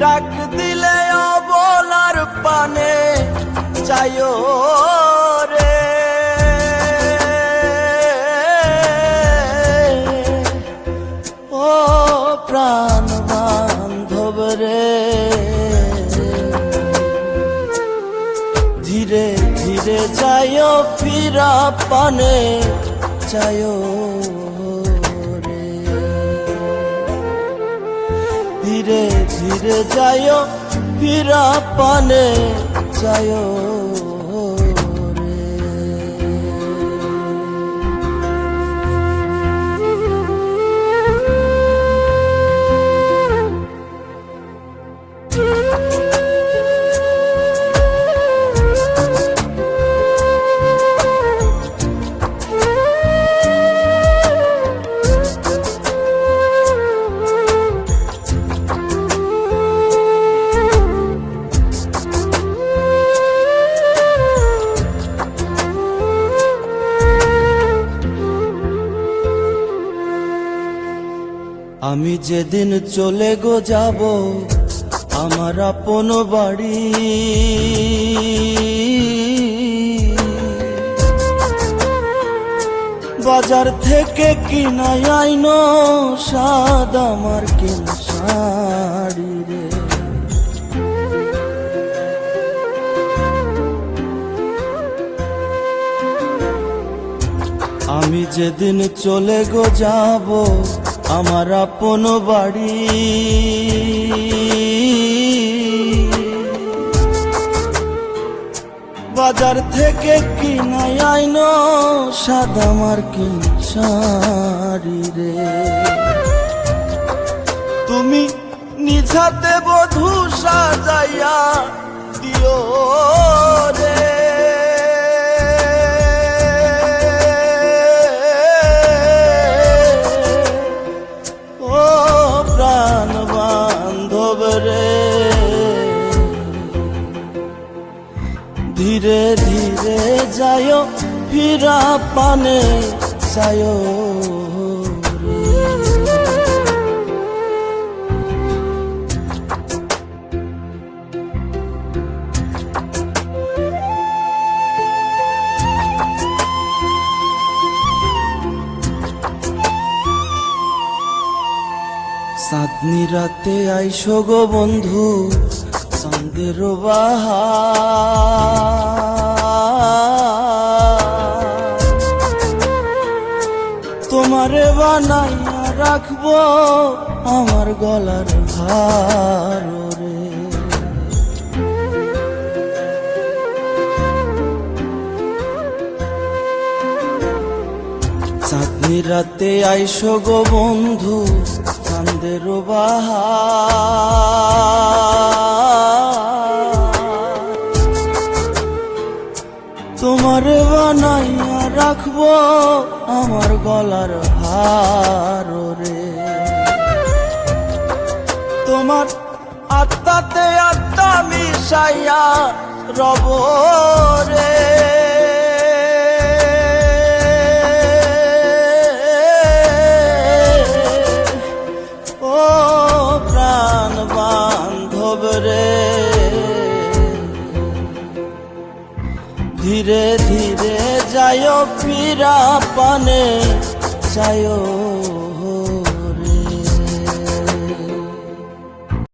ডাক দিলে অবলার পানে চাইও রে। ও প্রাণ বান্ধব রে, ধীরে ধীরে যাইও ফিরা পানে চাইও ধীরে ধীরে যায় ফিরা পানে যায় আমি যেদিন চলে গো যাব, আমার আপন বাড়ি। বাজার থেকে কিনাই আইন সাদ আমার কিন শাড়ি রে। আমি যেদিন চলে গো যাব আমার আপন বাড়ি। বাজার থেকে কিনাই আইন, সাদা মার্কিন শাড়ি রে। তুমি নিঝাতে বধু সাজাইয়া দিও রে। বান্ধব রে। ধীরে ধীরে যায় ফিরা পানে যায় সাতনি রাতে আইসো গো বন্ধু সন্দের তোমারে বানাইয়া রাখব আমার গলার হার রে চাঁদনি রাতে আইসো গো বন্ধু চাঁদের তোমার বানাইয়া রাখব আমার গলার হার রে তোমার আত্মাতে আত্মা মিশাইয়া রব ধীরে ধীরে যায় পীরা পানে যায়